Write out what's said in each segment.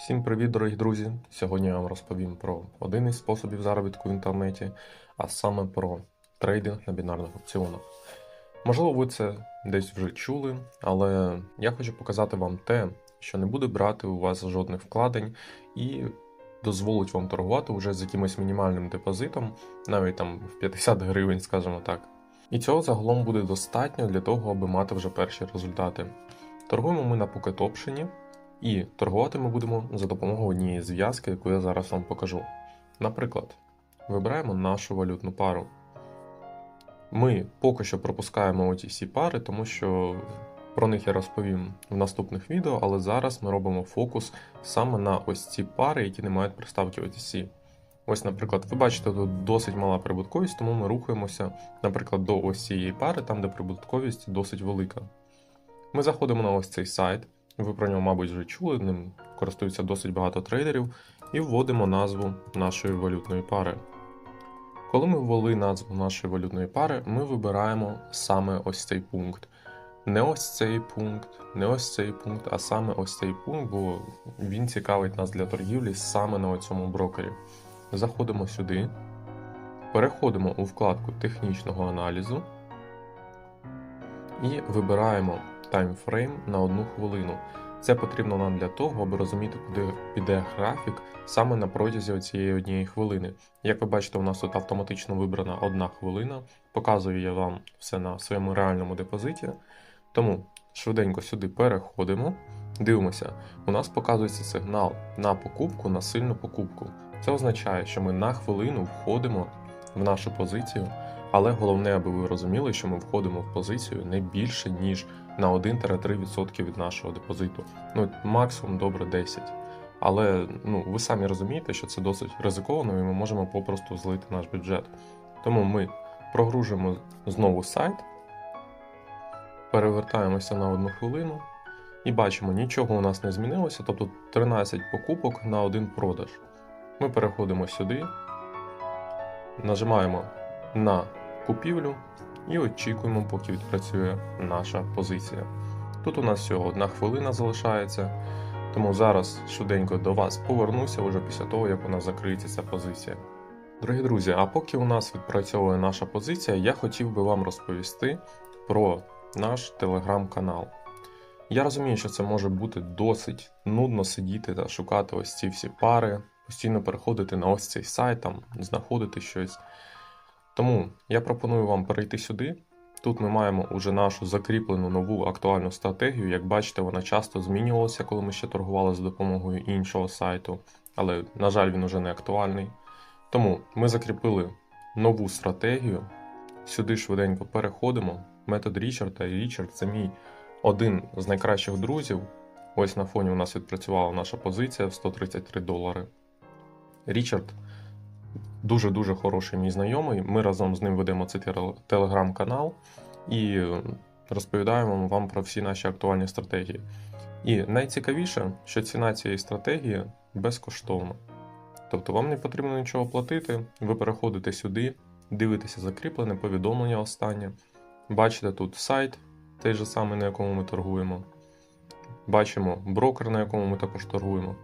Всім привіт, дорогі друзі! Сьогодні я вам розповім про один із способів заробітку в інтернеті, а саме про трейдинг на бінарних опціонах. Можливо, ви це десь вже чули, але я хочу показати вам те, що не буде брати у вас жодних вкладень і дозволить вам торгувати вже з якимось мінімальним депозитом, навіть там в 50 гривень, скажімо так. І цього загалом буде достатньо для того, аби мати вже перші результати. Торгуємо ми на Pocket Option, і торгувати ми будемо за допомогою однієї зв'язки, яку я зараз вам покажу. Наприклад, вибираємо нашу валютну пару. Ми поки що пропускаємо оті всі пари, тому що про них я розповім в наступних відео, але зараз ми робимо фокус саме на ось ці пари, які не мають приставки OTC. Ось, наприклад, ви бачите, тут досить мала прибутковість, тому ми рухаємося, наприклад, до ось цієї пари, там де прибутковість досить велика. Ми заходимо на ось цей сайт. Ви про нього, мабуть, вже чули, ним користується досить багато трейдерів, і вводимо назву нашої валютної пари. Коли ми ввели назву нашої валютної пари, ми вибираємо саме ось цей пункт. Не ось цей пункт, не ось цей пункт, а саме ось цей пункт, бо він цікавить нас для торгівлі саме на цьому брокері. Заходимо сюди, переходимо у вкладку технічного аналізу і вибираємо таймфрейм на одну хвилину. Це потрібно нам для того, аби розуміти, куди піде графік саме на протязі цієї однієї хвилини. Як ви бачите, у нас тут автоматично вибрана одна хвилина, показую я вам все на своєму реальному депозиті. Тому швиденько сюди переходимо, дивимося, у нас показується сигнал на покупку, на сильну покупку. Це означає, що ми на хвилину входимо в нашу позицію, але головне, аби ви розуміли, що ми входимо в позицію не більше, ніж на 1-3% від нашого депозиту. Ну, максимум добре 10. Але ну, ви самі розумієте, що це досить ризиковано, і ми можемо попросту злити наш бюджет. Тому ми прогружуємо знову сайт, перевертаємося на одну хвилину і бачимо, нічого у нас не змінилося, тобто 13 покупок на один продаж. Ми переходимо сюди, нажимаємо на купівлю і очікуємо, поки відпрацює наша позиція. Тут у нас всього одна хвилина залишається, тому зараз швиденько до вас повернуся вже після того, як у нас закриється ця позиція. Дорогі друзі, а поки у нас відпрацьовує наша позиція, я хотів би вам розповісти про наш телеграм-канал. Я розумію, що це може бути досить нудно сидіти та шукати ось ці всі пари, постійно переходити на ось цей сайт, там, знаходити щось. Тому я пропоную вам перейти сюди. Тут ми маємо уже нашу закріплену нову актуальну стратегію. Як бачите, вона часто змінювалася, коли ми ще торгували за допомогою іншого сайту, але, на жаль, він уже не актуальний. Тому ми закріпили нову стратегію. Сюди швиденько переходимо. Метод Річарда і Річард це мій один з найкращих друзів. Ось на фоні у нас відпрацювала наша позиція в 133 долари. Річард дуже-дуже хороший мій знайомий. Ми разом з ним ведемо цей телеграм-канал і розповідаємо вам про всі наші актуальні стратегії. І найцікавіше, що ціна цієї стратегії безкоштовна. Тобто вам не потрібно нічого платити, ви переходите сюди, дивитеся закріплене повідомлення останнє. Бачите тут сайт, той же самий, на якому ми торгуємо. Бачимо брокер, на якому ми також торгуємо.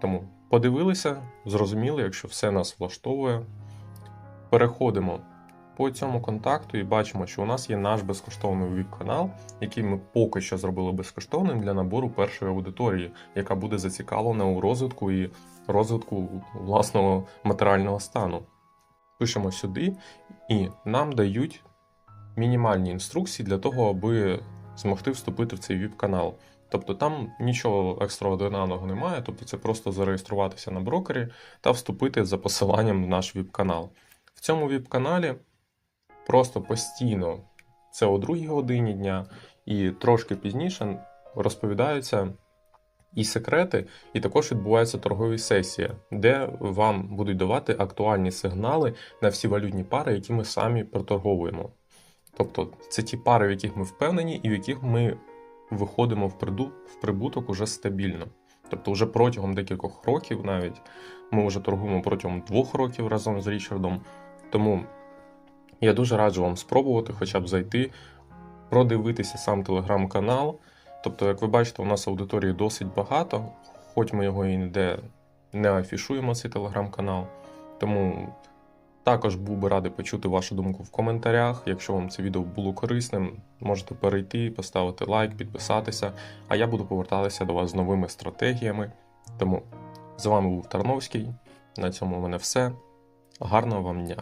Тому подивилися, зрозуміли, якщо все нас влаштовує. Переходимо по цьому контакту і бачимо, що у нас є наш безкоштовний віп-канал, який ми поки що зробили безкоштовним для набору першої аудиторії, яка буде зацікавлена у розвитку і розвитку власного матеріального стану. Пишемо сюди, і нам дають мінімальні інструкції для того, аби змогти вступити в цей віп-канал. Тобто там нічого екстраординарного немає, тобто це просто зареєструватися на брокері та вступити за посиланням в наш віп-канал. В цьому віп-каналі просто постійно, це о 2 годині дня, і трошки пізніше розповідаються і секрети, і також відбувається торгові сесії, де вам будуть давати актуальні сигнали на всі валютні пари, які ми самі проторговуємо. Тобто це ті пари, в яких ми впевнені, і в яких ми виходимо в, приду, в прибуток уже стабільно. Тобто, вже протягом декількох років, навіть ми вже торгуємо протягом двох років разом з Річардом. Тому я дуже раджу вам спробувати хоча б зайти, продивитися сам телеграм-канал. Тобто, як ви бачите, у нас аудиторії досить багато. хоч ми його і ніде не афішуємо, цей телеграм-канал. Тому також був би радий почути вашу думку в коментарях. Якщо вам це відео було корисним, можете перейти, поставити лайк, підписатися. А я буду повертатися до вас з новими стратегіями. Тому з вами був Тарновський. На цьому у мене все. Гарного вам дня!